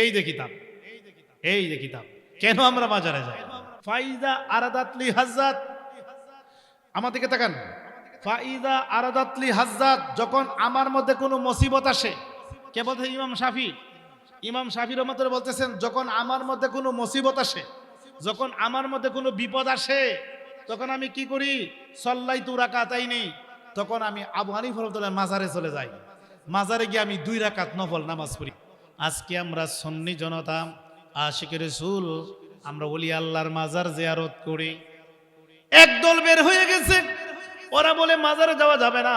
এই যে কিতাব এই যে কিতাব কেন আমরা বাজারে যাই? ফাইদা আরাদাতলি হাজ্জাত। আমার দিকে তাকান। ফাইদা আরাদাতলি হাজ্জাত যখন আমার মধ্যে কোনো মুসিবত আসে কে বলতে ইমাম শাফি। ইমাম শাফি রহমতুল বলতেছেন যখন আমার মধ্যে কোনো মুসিবত আসে যখন আমার মধ্যে কোনো বিপদ আসে তখন আমি কি করি? সল্লাই তু রাকাতাই নেই তখন আমি আবু হানিফ রহমতুল্লাহ মাজারে চলে যাই। মাজারে গিয়ে আমি দুই রাকাত নফল নামাজ পড়ি। আজকে আমরা সন্নি জনতা আশিকের রসুল, আমরা বলি আল্লাহর মাজার জিয়ারত করি। একদল বের হয়ে গেছে। ওরা বলে, মাজারে যাওয়া যাবে না।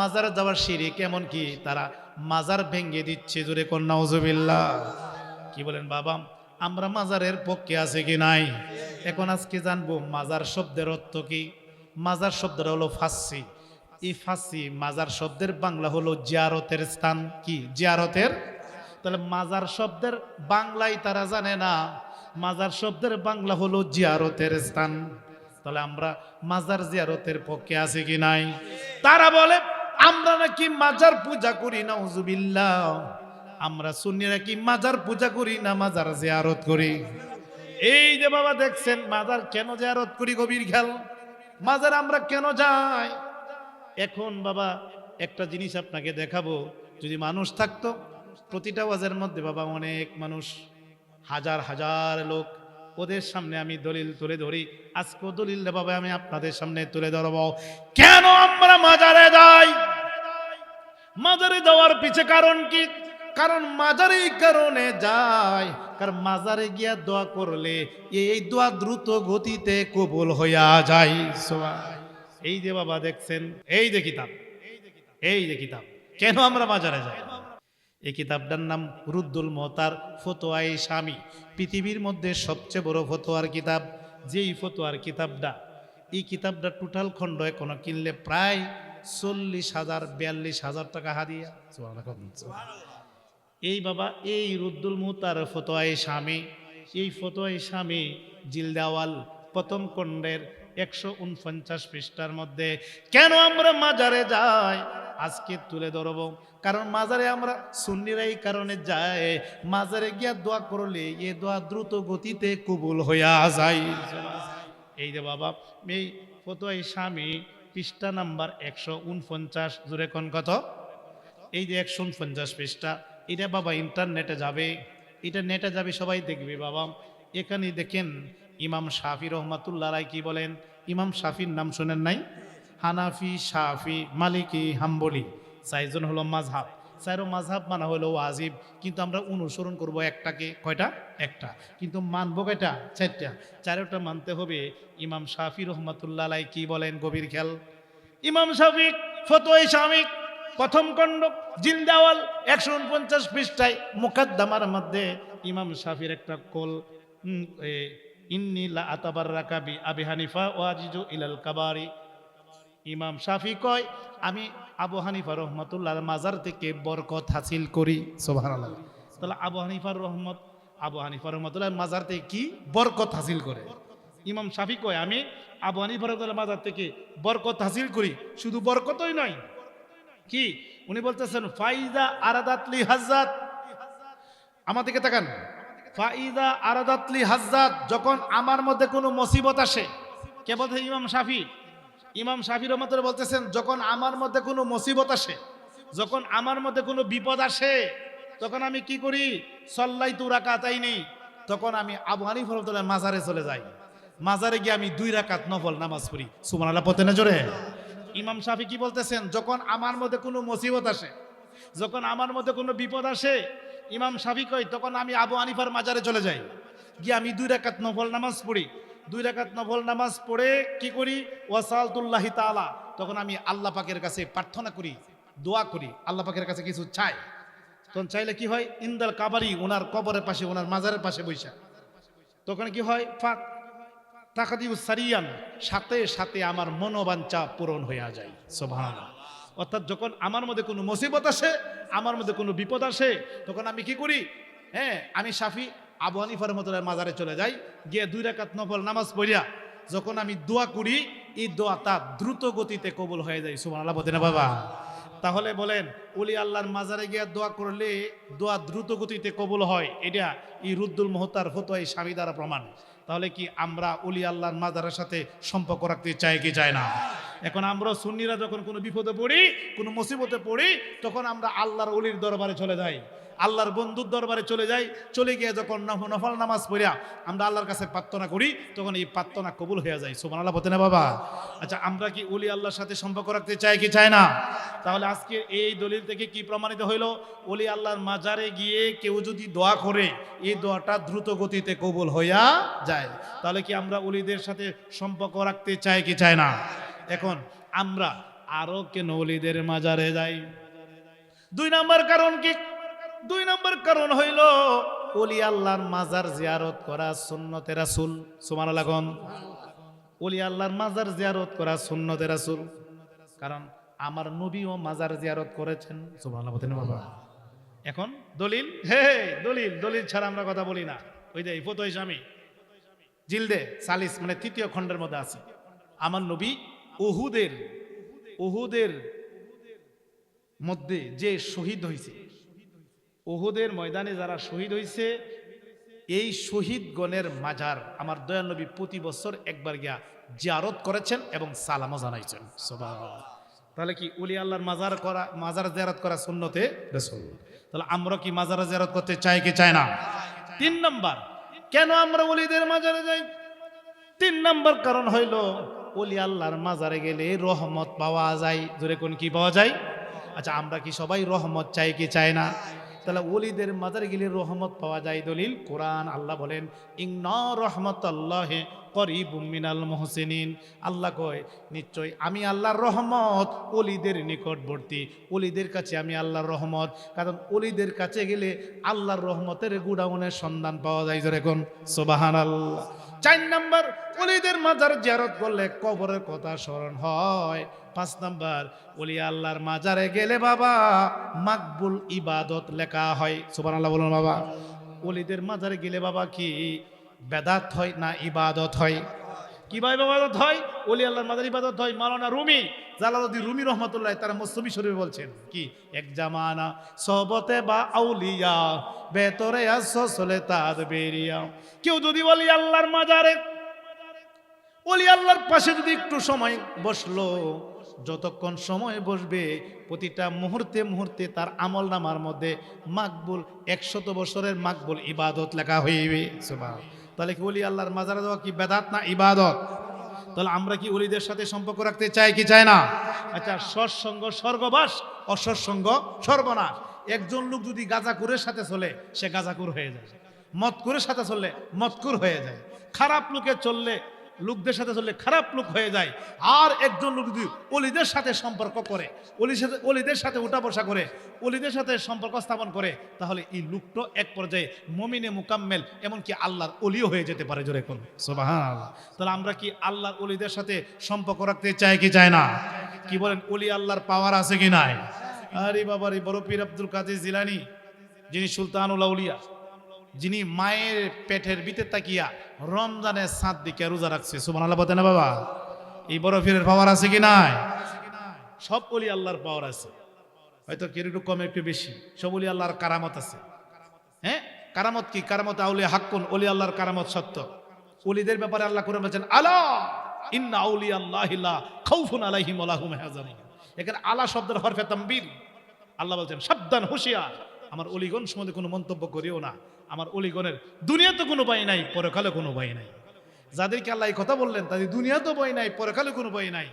মাজারে যাওয়ার সিঁড়ি কেমন কি? তারা, মাজার ভেঙে দিচ্ছে জোরে কন্যা ওজবিল্লা কি বলেন বাবা, আমরা মাজারের পক্ষে আছে কি নাই? এখন আজকে জানব, মাজার শব্দের অর্থ কি? মাজার শব্দটা হলো ফাঁসি। এই ফাঁসি মাজার শব্দের বাংলা হলো জিয়ারতের স্থান কি? জিয়ারতের তাহলে মাজার শব্দের বাংলায় তারা জানে না। মাজার শব্দের বাংলা হলো জিয়ারতের স্থান। তাহলে আমরা মাজার জিয়ারতের পক্ষে আছে কি নাই? তারা বলে, আমরা নাকি মাজার পূজা করি না উজুবিল্লাহ আমরা সুন্নিরা কি মাজার পূজা করি না, মাজার জিয়ারত করি। এই যে বাবা দেখছেন, মাজার কেন জিয়ারত করি, গভীর খেয়াল। মাজার আমরা কেন যাই? এখন বাবা একটা জিনিস আপনাকে দেখাবো। যদি মানুষ থাকতো প্রতিটা ওয়াজের মধ্যে বাবা অনেক মানুষ, হাজার হাজার লোক, ওদের সামনে আমি দলিল তুলে ধরি। আজকেও দলিল বাবা, আমি আপনাদের সামনে তুলে ধরবো। কেন আমরা মাজারে যাই? মাজারে যাওয়ার পিছে কারণ কি? কারণ মাজারে কারণে যায় কারণ মাজারে গিয়া দোয়া করলে এই দোয়া দ্রুত গতিতে কবুল হইয়া যায়। এই যে বাবা দেখছেন, এই যে কিতাব, এই কিতাব। কেন আমরা মাজারে যাই? এই কিতাবটার নাম রুদ্দুল মহতার ফতোয়াই স্বামী পৃথিবীর মধ্যে সবচেয়ে বড় ফতোয়ার কিতাব, যেই ফতোয়ার কিতাবটা, এই কিতাবটা টোটাল খণ্ড এখনও কিনলে প্রায় চল্লিশ হাজার, বিয়াল্লিশ হাজার টাকা হারিয়া এই বাবা, এই রুদ্দুল মুতার ফতোয়াই স্বামী এই ফতোয়াই স্বামী জিলদাওয়াল প্রথম খণ্ডের একশো উনপঞ্চাশ পৃষ্ঠার মধ্যে, কেন আমরা মাজারে যাই? আজকে তুলে ধরব। কারণ মাজারে আমরা সুন্নিরা এই কারণে যায়। মাজারে গিয়া দোয়া করলে এ দোয়া দ্রুত গতিতে কবুল হইয়া যায়। এই যে বাবা, এই ফতোয়াই স্বামী, পৃষ্ঠা নাম্বার একশো উনপঞ্চাশ জুড়ে কোন কত? এই যে একশো উনপঞ্চাশ পৃষ্ঠা, এটা বাবা ইন্টারনেটে যাবে। এটা নেটে যাবে, সবাই দেখবে বাবা। এখানে দেখেন ইমাম শাফি রহমাতুল্লাহ রায় কি বলেন? ইমাম শাফির নাম শোনেন নাই? হানাফি, শাফি, মালিকি, হাম্বলি। চারজন হলো মাঝহাব। চারো মাঝহাব মানা হলো ওয়াজিব। কিন্তু আমরা অনুসরণ করব একটাকে। কয়টা? একটা। কিন্তু মানবো কয়টা? চারটা। চারোটা মানতে হবে। ইমাম শাফি রহমাতুল্লাহ আলাই কি বলেন? গভীর খেয়াল। ইমাম শাফি, ফতোয় শামিক প্রথম খণ্ড জিন্দাওয়াল একশো উনপঞ্চাশ পৃষ্ঠায়, মুকাদ্দামার মধ্যে ইমাম শাফির একটা কোল ইন্নি লা আতাবার রাকাবি আবি হানিফা ও আজিজু ইলাল কাবারি। ইমাম শাফি কয়, আমি আবু হানিফা রহমতুল্লাহ মাজার থেকে বরকত হাসিল করি। সোভান তাহলে আবু হানিফার রহমত, আবু হানিফা রহমতুল্লাহ মাজার থেকে কি বরকত হাসিল করে? ইমাম শাফি কয়, আমি আবু হানিফা রহমতুল্লাহ মাজার থেকে বরকত হাসিল করি। শুধু বরকতই নয়। কি? উনি বলতেছেন ফাইদা আরাদাতলি হাজ্জাত। আমার দিকে তাকান। ফাইদা আরাদাতলি হাজ্জাত। যখন আমার মধ্যে কোনো মুসিবত আসে, কে বলতে ইমাম শাফি? ইমাম শাফি রহমতুল্লাহ বলতেছেন, যখন আমার মধ্যে কোনো মুসিবত আসে, যখন আমার মধ্যে কোনো বিপদ আসে, তখন আমি কি করি? সল্লাই তু রাকাতাই নেই তখন আমি আবু হানিফ রহমতুল্লাহ মাজারে চলে যাই। মাজারে গিয়ে আমি দুই রাকাত নফল নামাজ পড়ি। সুমান আল্লাহ পতে না জোরে? ইমাম শাফি কি বলতেছেন, যখন আমার মধ্যে কোনো মুসিবত আসে, যখন আমার মধ্যে কোনো বিপদ আসে, ইমাম শাফি কই তখন আমি আবু হানিফার মাজারে চলে যাই। গিয়ে আমি দুই রাকাত নফল নামাজ পড়ি। দুই রাকাত নফল নামাজ পড়ে কি করি? ওয়াসালতুল্লাহি তাআলা। তখন আমি আল্লাহ পাকের কাছে প্রার্থনা করি, দোয়া করি, আল্লাহ পাকের কাছে কিছু চাই। তখন চাইলে কি হয়? ইন্দাল কাবারি ওনার কবরের পাশে ওনার মাজারের পাশে বৈশা। তখন কি হয়? ফাঁক তাকাদিউ সারিয়ান, সাথে সাথে আমার মনোবাঞ্ছা পূরণ হইয়া যায়। সোভান অর্থাৎ যখন আমার মধ্যে কোনো মুসিবত আসে, আমার মধ্যে কোনো বিপদ আসে, তখন আমি কি করি? হ্যাঁ আমি সাফি আবু হানিফার মতো মাজারে চলে যাই, গিয়ে দুই রাকাত নফল নামাজ পড়িয়া যখন আমি দোয়া করি, এই দোয়াটা দ্রুত গতিতে কবুল হয়ে যায়। সুমান আল্লাহ বলতে না বাবা? তাহলে বলেন উলি আল্লাহর মাজারে গিয়া দোয়া করলে দোয়া দ্রুত গতিতে কবুল হয়, এটা ই রুদ্দুল মোহতার ফতোয়া এই স্বামী দ্বারা প্রমাণ। তাহলে কি আমরা উলি আল্লাহর মাজারের সাথে সম্পর্ক রাখতে চাই কি চাই না? এখন আমরা সুন্নিরা যখন কোনো বিপদে পড়ি, কোনো মুসিবতে পড়ি, তখন আমরা আল্লাহর অলির দরবারে চলে যাই। আল্লাহর বন্ধুর দরবারে চলে যাই, চলে গিয়ে যখন নফ- নফল নামাজ পড়িয়া আমরা আল্লাহর কাছে প্রার্থনা করি, তখন এই প্রার্থনা কবুল হয়ে যায়। সুমান আল্লাহ বলতে না বাবা? আচ্ছা আমরা কি উলি আল্লাহর সাথে সম্পর্ক রাখতে চাই কি চাই না? তাহলে আজকে এই দলিল থেকে কি প্রমাণিত হইল? ওলি আল্লাহর মাজারে গিয়ে কেউ যদি দোয়া করে, এই দোয়াটা দ্রুত গতিতে কবুল হইয়া যায়। তাহলে কি আমরা অলিদের সাথে সম্পর্ক রাখতে চাই কি চাই না? এখন আমরা আরও কেন অলিদের মাজারে যাই? দুই নাম্বার কারণ কি? দুই নম্বর কারণ হইল অলি আল্লাহর মাজার জিয়ারত করা সুন্নতে রাসূল। সুমান লাগন অলি আল্লাহর মাজার জিয়ারত করা সুন্নতে রাসূল। কারণ আমার নবীও মাজার জিয়ারত করেছেন। বাবা এখন দলিল? হে দলিল দলিল ছাড়া আমরা কথা বলি না। ওই যে ফতো স্বামী জিলদে সালিস মানে তৃতীয় খণ্ডের মধ্যে আছে। আমার নবী উহুদের উহুদের মধ্যে যে শহীদ হয়েছে উহুদের ময়দানে যারা শহীদ হয়েছে এই শহীদগণের মাজার আমার দয়াল নবী প্রতি বছর একবার গিয়া জিয়ারত করেছেন এবং সালামও জানাইছেন। তাহলে কি উলি আল্লাহর মাজার করা, মাজার জিয়ারত করা রাসূল তাহলে আমরা কি মাজার জিয়ারত করতে চাই কি চাই না? তিন নম্বর, কেন আমরা ওলিদের মাজারে যাই? তিন নম্বর কারণ হইল, ওলি আল্লাহর মাজারে গেলে রহমত পাওয়া যায়। জোরে কোন কি পাওয়া যায়? আচ্ছা আমরা কি সবাই রহমত চাই কি চাই না? তাহলে ওলিদের মাজারে গেলে রহমত পাওয়া যায় দলিল। কোরআন আল্লাহ বলেন ইংন রহমত আল্লাহ করিব মিনাল মোহসেনিন। আল্লাহ কয়, নিশ্চয় আমি আল্লাহর রহমত অলিদের নিকটবর্তী। অলিদের কাছে আমি আল্লাহর রহমত। কারণ অলিদের কাছে গেলে আল্লাহর রহমতের গুডাউনের সন্ধান পাওয়া যায় যেরকম। সোবাহান আল্লাহ চার নাম্বার অলিদের মাজার জিয়ারত করলে কবরের কথা স্মরণ হয়। পাঁচ নাম্বার অলি আল্লাহর মাজারে গেলে বাবা, মাকবুল ইবাদত লেখা হয়। সুবান আল্লাহ বলুন বাবা। অলিদের মাজারে গেলে বাবা কি? বেদাত হয় না ইবাদত হয়? কীভাবে ইবাদত হয়? ওলি আল্লাহর মাদার ইবাদত হয়। মালানা রুমি জালালুদ্দিন রুমি রহমতুল্লাহ তারা মুসলিমি শরীফে বলছেন, কি? এক জামানা সহবতে বা আউলিয়া বেতরে আসলে তার বেরিয়া কেউ যদি বলি আল্লাহর মাজারে, ওলি আল্লাহর পাশে যদি একটু সময় বসল, যতক্ষণ সময় বসবে, প্রতিটা মুহূর্তে মুহূর্তে তার আমল নামার মধ্যে মাকবুল, একশত বছরের মাকবুল ইবাদত লেখা হইবে। সুবহান। তাহলে কি বলি আল্লাহর মাজারে দেওয়া কি বেদাত না ইবাদত? তাহলে আমরা কি অলিদের সাথে সম্পর্ক রাখতে চাই কি চাই না? আচ্ছা সৎসঙ্গ, স্বর্গবাস, অসৎসঙ্গ, সর্বনাশ। একজন লোক যদি গাজাকুরের সাথে চলে, সে গাজাকুর হয়ে যায়। মতকুরের সাথে চললে মতকুর হয়ে যায়। খারাপ লোকে চললে লোকদের সাথে চললে খারাপ লোক হয়ে যায়। আর একজন লোক যদি অলিদের সাথে সম্পর্ক করে, অলির সাথে অলিদের সাথে উঠা বসা করে, অলিদের সাথে সম্পর্ক স্থাপন করে, তাহলে এই লোকটা এক পর্যায়ে মমিনে মুকাম্মেল, এমনকি আল্লাহর অলিও হয়ে যেতে পারে জোরে কোন। আল্লাহ তাহলে আমরা কি আল্লাহর অলিদের সাথে সম্পর্ক রাখতে চাই কি চাই না? কি বলেন, অলি আল্লাহর পাওয়ার আছে কি নাই? আরে বাবা রে বড় পীর আব্দুল কাদের জিলানি, যিনি সুলতানুল আউলিয়া যিনি মায়ের পেটের ভিতরে তাকিয়া রমজানের সাত দিকে রোজা রাখছে। সুমান আল্লাহ না বাবা? এই পীরের পাওয়ার আছে কি নাই? সব অলি আল্লাহর পাওয়ার আছে। হয়তো কেউ একটু কম, একটু বেশি। সব অলি আল্লাহর কারামত আছে। হ্যাঁ? কারামত কি? কারামত আউলি হাক্কুন, অলি আল্লাহর কারামত সত্য। অলিদের ব্যাপারে আল্লাহ করে বলছেন, আলা ইন্না আউলি আল্লাহ খাউফুন আলাইহিম আলাহুম হাজারিন এখানে আলা শব্দের হরফে তাম্বির আল্লাহ বলছেন, সাবধান, হুঁশিয়ার। আমার অলিগণ সম্বন্ধে কোনো মন্তব্য করিও না। আমার অলিগণের দুনিয়াতে কোনো ভয় নাই, পরকালে কোনো ভয় নাই। যাদেরকে আল্লাহ এই কথা বললেন, তাদের দুনিয়াতেও ভয় নাই, পরকালে কোনো ভয় নাই।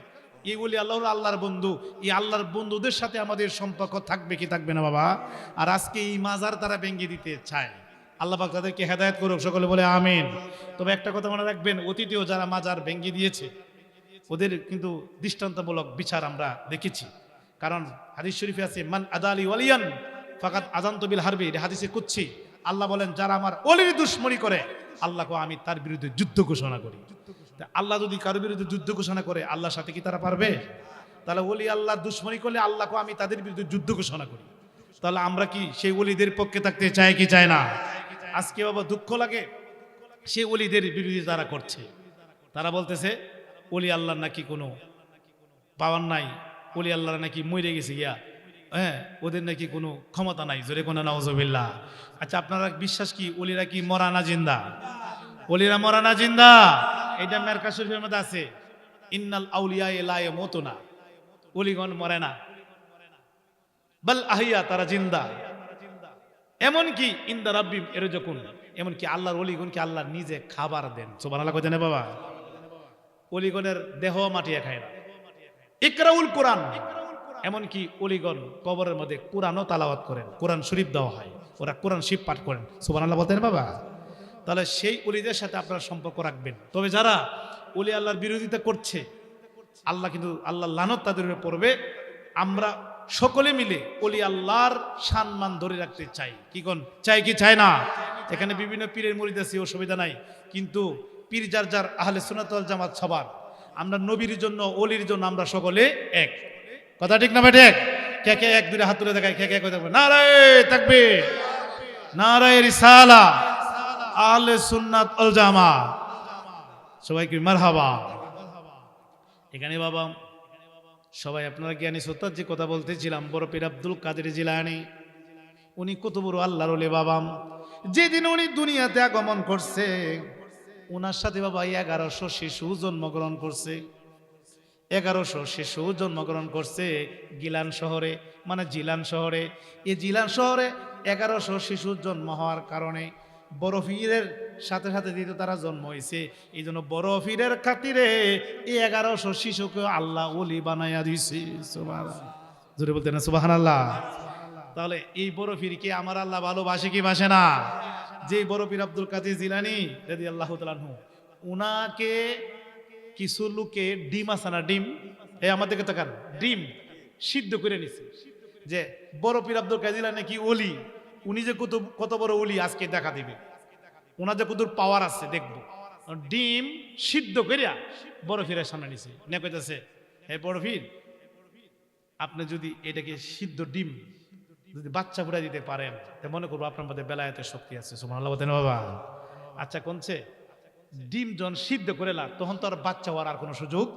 এই বলি আল্লাহ আল্লাহর বন্ধু, এই আল্লাহর বন্ধুদের সাথে আমাদের সম্পর্ক থাকবে কি থাকবে না বাবা? আর আজকে এই মাজার তারা ভেঙে দিতে চায়। আল্লাহ পাক তাদেরকে হেদায়ত করুক, সকলে বলে আমিন। তবে একটা কথা মনে রাখবেন, অতীতেও যারা মাজার ভেঙে দিয়েছে, ওদের কিন্তু দৃষ্টান্তমূলক বিচার আমরা দেখেছি। কারণ হাদিস শরীফে আছে, মান আদালি ওয়ালিয়ান ফাকাত আজান্ত বিল হারবি হাদিসে কুচ্ছি আল্লাহ বলেন, যারা আমার অলির দুশ্মনী করে, আল্লাহকে আমি তার বিরুদ্ধে যুদ্ধ ঘোষণা করি। আল্লাহ যদি কারোর বিরুদ্ধে যুদ্ধ ঘোষণা করে, আল্লাহর সাথে কি তারা পারবে? তাহলে ওলি আল্লাহ দুশ্মনী করলে আল্লাহকে আমি তাদের বিরুদ্ধে যুদ্ধ ঘোষণা করি। তাহলে আমরা কি সেই অলিদের পক্ষে থাকতে চাই কি চাই না? আজকে বাবা দুঃখ লাগে সে অলিদের বিরোধী তারা করছে। তারা বলতেছে ওলি আল্লাহর নাকি কোনো পাওয়ার নাই ওলি আল্লাহর নাকি মরে গেছে গিয়া। হ্যাঁ ওদের নাকি কোনো ক্ষমতা নাই। জোরে কোনো নওজবিল্লা আচ্ছা আপনারা বিশ্বাস কি, ওলিরা কি মরানা জিন্দা? ওলিরা মরানা জিন্দা? এটা মেরকা শরীফের মধ্যে আছে। ইন্নাল আউলিয়া এলায়ে মতো না ওলিগণ মরে না। বল আহিয়া, তারা জিন্দা। এমন কি ইন্দা রাব্বিম, এর যখন এমন কি আল্লাহর অলিগণকে আল্লাহ নিজে খাবার দেন। সোবান আল্লাহ কোথায় বাবা? অলিগণের দেহ মাটিয়ে খায় না। ইকরাউল কোরআন। এমনকি অলিগণ কবরের মধ্যে কোরআনও তালাওয়াত করেন, কোরআন শরীফ দেওয়া হয়, ওরা কোরআন শরীফ পাঠ করেন। সুবান আল্লাহ বলতেন বাবা? তাহলে সেই অলিদের সাথে আপনারা সম্পর্ক রাখবেন। তবে যারা অলি আল্লাহর বিরোধিতা করছে, আল্লাহ কিন্তু, আল্লাহ লানত তাদের উপরে পড়বে। আমরা সকলে মিলে অলি আল্লাহর সম্মান ধরে রাখতে চাই। কি কোন? চাই কি চাই না? এখানে বিভিন্ন পীরের মরিদ আছে, অসুবিধা নাই। কিন্তু পীর যার যার আহলে সুনাতল জামাত সবার। আমরা নবীর জন্য, অলির জন্য আমরা সকলে এক। কথা ঠিক না বেটে কে কে এক দুটো হাত তুলে দেখায়, কে কে কথা নারায় থাকবে নারায় রিসালা, আহলে সুন্নাত আল জামা। সবাইকে মারহাবা। এখানে বাবা, সবাই আপনারা জ্ঞানী সত্তার যে কথা বলতেছিলাম, বড় পীর আব্দুল কাদের জিলানি, উনি কত বড় আল্লাহর ওলে বাবাম যেদিন উনি দুনিয়াতে আগমন করছে ওনার সাথে বাবা এগারোশো শিশু জন্মগ্রহণ করছে। এগারোশো শিশু জন্মগ্রহণ করছে গিলান শহরে মানে জিলান শহরে। এই জিলান শহরে এগারোশো শিশু জন্ম হওয়ার কারণে বড় সাথে সাথে দিতে তারা জন্ম হয়েছে, এই জন্য বড় খাতিরে এই এগারোশো শিশুকে আল্লাহ ওলি বানাইয়া দিছে জোরে বলতে না সুবাহান আল্লাহ তাহলে এই বড় কি আমার আল্লাহ ভালোবাসে কি বাসে না? যে বড় পীর আব্দুল কাদের জিলানি যদি আল্লাহ তালানহু উনাকে কিছু লোকে ডিম আছে না ডিম? এই আমাদেরকে তাকান ডিম সিদ্ধ করে নিছে। যে বড় পীর আব্দুল কাজিলা নাকি ওলি? উনি যে কত কত বড় ওলি আজকে দেখা দিবে। ওনার যে কত পাওয়ার আছে, দেখব। ডিম সিদ্ধ করিয়া বড় ফিরের সামনে নিছে। নে কইতাছে, হে বড় ফির আপনি যদি এটাকে সিদ্ধ ডিম যদি বাচ্চা ফুটাই দিতে পারেন, তা মনে করব আপনার মধ্যে বেলায়েতের শক্তি আছে। সুমান আল্লাহ বাবা? আচ্ছা কোনছে? ডিম যখন সিদ্ধ করে লাগ তখন তো আর বাচ্চা হওয়ার আর কোনো সুযোগ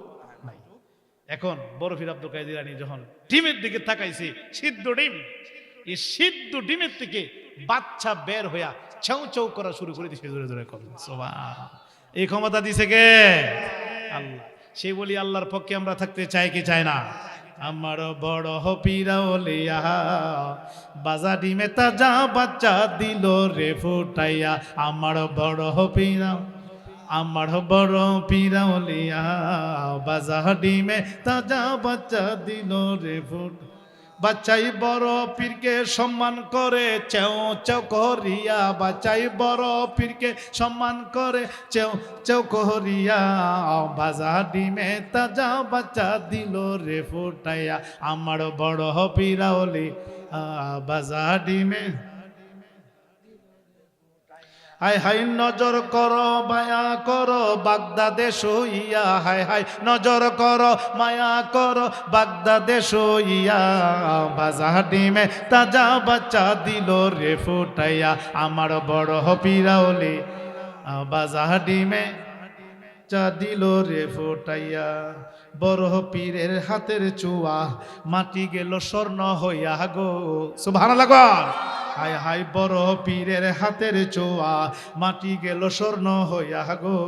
নাই। এখন বরফির আব্দুল কাদের আলী যখন ডিমের দিকে তাকাইছে, সিদ্ধ ডিম, এই সিদ্ধ ডিমের থেকে বাচ্চা বের হইয়া চাউ চাউ করা শুরু করে দিছে, জোরে জোরে করেন এই ক্ষমতা দিছে কে? আল্লাহ। সেই বলি, আল্লাহর পক্ষে আমরা থাকতে চাই কি চাই না? আমার বড় হপিরাওলিয়া বাজা ডিমে তাজা বাচ্চা দিল রে ফুটাইয়া। আমার বড় হপিরা আমার বড় পিরাউলিয়া বাজা ডিমে তাজা বাচ্চা দিল রে ফুট। বাচ্চাই বড় পীরকে সম্মান করে, চেও চেও করিয়া বাচ্চাই বড় পীরকে সম্মান করে, চেও চেও করিয়া বাজা ডিমে তাজা বাচ্চা দিল রে ফুটাইয়া। আমার বড় পিরাউলি বাজা ডিমে হাই হাই, নজর কর, মায়া কর বাগদাদেশ ইয়া হাই হাই, নজর কর, মায়া কর বাগদাদেশ ইয়া বাজা ডিমে তাজা বাচ্চা দিল রে ফুটাইয়া, আমার বড় হপিরাওলি বাজা ডিমে চা দিল রে ফোটাইয়া, বড় পীরের হাতের চুয়া, মাটি গেল স্বর্ণ হইয়া গো সুভান লাগো হাই হাই বড় পীরের হাতের চোয়া, মাটি গেল স্বর্ণ হইয়া গো।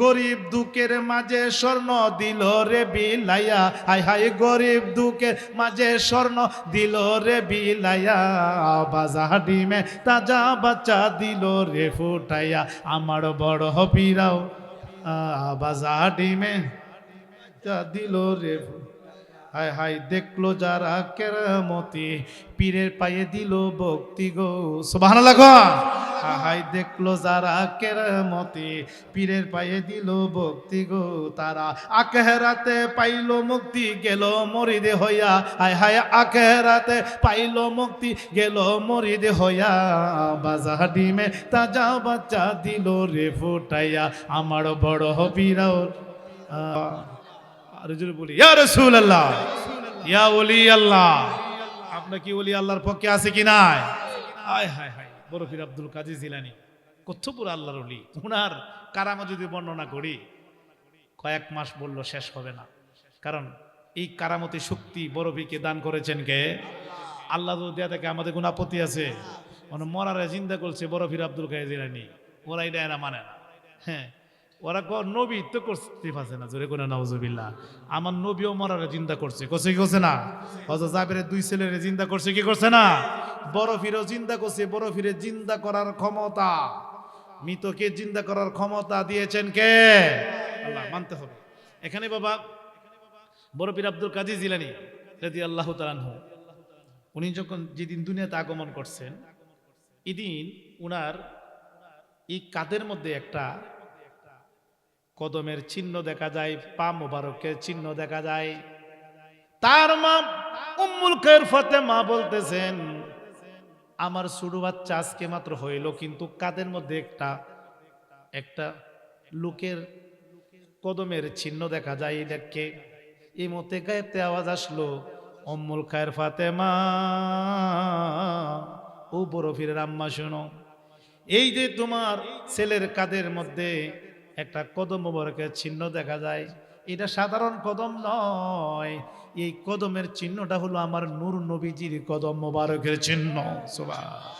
গরিব দুঃখের মাঝে স্বর্ণ দিল রে বিলাইয়া হাই হাই গরিব দুঃখের মাঝে স্বর্ণ দিল রে বিলাইয়া। বাজা ডিমে তাজা বাচ্চা দিল রে ফুটাইয়া, আমার বড় পীরাও বাজা ডিমে যা দিল রে হায় হায় দেখল যারা কেরামতি, পীরের পায়ে দিল ভক্তি গো। সুবাহ হায় দেখল যারা কেরামতি, পীরের পায়ে দিল ভক্তি গো। তারা আকেহরাতে পাইলো মুক্তি, গেল মরিদে হইয়া। হায় হায় আকেহরাতে পাইলো মুক্তি, গেল মরিদে হইয়া। বাজা ডিমে তাজা বাচ্চা দিল রে ফুটাইয়া। আমার বড় হবিরাও আর জোরে বলি, ইয়া রাসূলুল্লাহ, ইয়া ওলি আল্লাহ আপনার কি ওলি আল্লাহর পক্ষে আছে কি নাই? আয় হায় হায়, বড় পীর আব্দুল কাজী জিলানি কচ্ছপুর আল্লাহর ওলি। ওনার কারামা যদি বর্ণনা করি, কয়েক মাস বলল শেষ হবে না। কারণ এই কারামতি শক্তি বরফিকে দান করেছেন কে? আল্লাহ দেয়া থেকে আমাদের কোনো আপত্তি আছে। মানে মরারে চিন্তা করছে বরফির আব্দুল কায়ে জিলানি। ওরা এটা এরা মানে না। হ্যাঁ ওরা ক নবী তো করতে পারছে না। জোরে করে নাউজুবিল্লাহ। আমার নবীও মরারে চিন্তা করছে। করছে কি করছে না? হজরত জাবেরের দুই ছেলেরে চিন্তা করছে কি করছে না? বরফিরও চিন্তা করছে। বরফিরে চিন্তা করার ক্ষমতা। মৃতকে জিন্দা করার ক্ষমতা দিয়েছেন কে? আল্লাহ, মানতে হবে। এখানে বাবা বড় বরফির আব্দুল কাজী জিলানি রাজি আল্লাহ তালানহু উনি যখন যেদিন দুনিয়াতে আগমন করছেন, এদিন উনার এই কাদের মধ্যে একটা কদমের চিহ্ন দেখা যায়, পা মোবারকের চিহ্ন দেখা যায়। তার মা উম্মুল খের ফতে মা বলতেছেন, আমার ছোট বাচ্চা আজকে মাত্র হইল, কিন্তু কাদের মধ্যে একটা? একটা লোকের কদমের চিহ্ন দেখা যায় এদেরকে। এই মতে গায়েতে আওয়াজ আসলো অম্মুল খায়ের ফাতেমা, ও বরফির আম্মা, শোনো, এই যে তোমার ছেলের কাদের মধ্যে একটা কদম মোবারকের চিহ্ন দেখা যায়। এটা সাধারণ কদম নয়। এই কদমের চিহ্নটা হলো আমার নূর নবীজির কদম মোবারকের চিহ্ন। সুবহান।